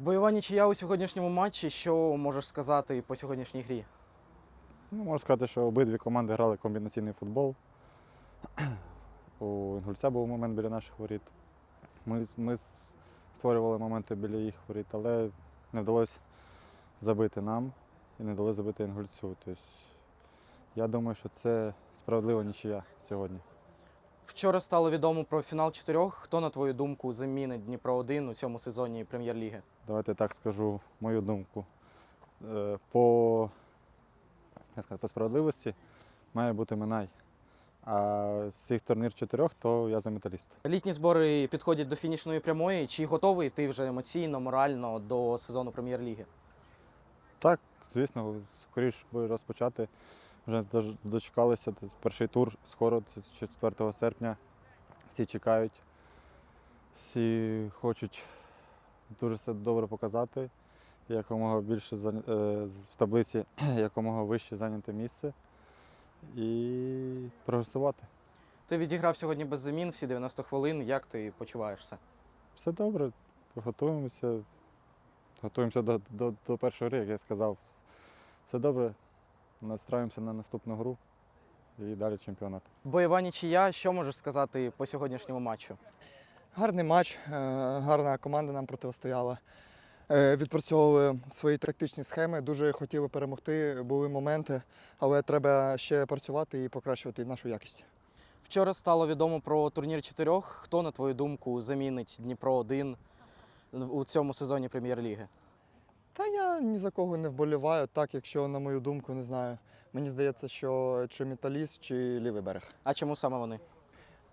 Бойова нічия у сьогоднішньому матчі. Що можеш сказати по сьогоднішній грі? Ну, можу сказати, що обидві команди грали комбінаційний футбол. У Інгульця був момент біля наших воріт. Ми, ми створювали моменти біля їх воріт, але не вдалося забити нам і не вдалося забити Інгульцю. Тобто, я думаю, що це справедлива нічия сьогодні. Вчора стало відомо про фінал чотирьох. Хто, на твою думку, замінить Дніпро 1 у цьому сезоні прем'єр-ліги? Давайте так скажу мою думку. Е, По, як сказати, по справедливості має бути Минай. А з цих турнір чотирьох, то я за металіст. Літні збори підходять до фінішної прямої. Чи готовий ти вже емоційно, морально до сезону прем'єр-ліги? Так, звісно, скоріш би розпочати. Вже дочекалися перший тур скоро, 4 серпня. Всі чекають, всі хочуть дуже все добре показати, якомога більше е, в таблиці, якомога вище зайняти місце і прогресувати. Ти відіграв сьогодні без замін всі 90 хвилин. Як ти почуваєшся? Все добре, готуємося. Готуємося до, до, до першої гри, як я сказав. Все добре, настраюємося на наступну гру і далі чемпіонат. Бойова нічия. Що можеш сказати по сьогоднішньому матчу? Гарний матч, е, гарна команда нам протистояла. Е, Відпрацьовували свої тактичні схеми, дуже хотіли перемогти, були моменти, але треба ще працювати і покращувати нашу якість. Вчора стало відомо про турнір чотирьох. Хто, на твою думку, замінить Дніпро 1 у цьому сезоні прем'єр-ліги? Та я ні за кого не вболіваю, так якщо, на мою думку, не знаю. Мені здається, що чи металіст, чи лівий берег. А чому саме вони?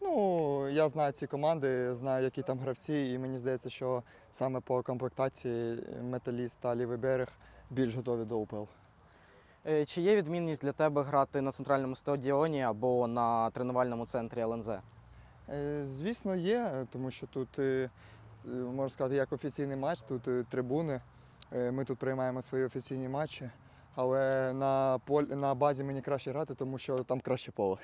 Ну, я знаю ці команди, знаю, які там гравці, і мені здається, що саме по комплектації металіст та лівий берег більш готові до УПЛ. Е, Чи є відмінність для тебе грати на центральному стадіоні або на тренувальному центрі ЛНЗ? Е, Звісно, є, тому що тут, е, можна сказати, як офіційний матч, тут е, трибуни. Е, Ми тут приймаємо свої офіційні матчі, але на, полі на базі мені краще грати, тому що там краще поле.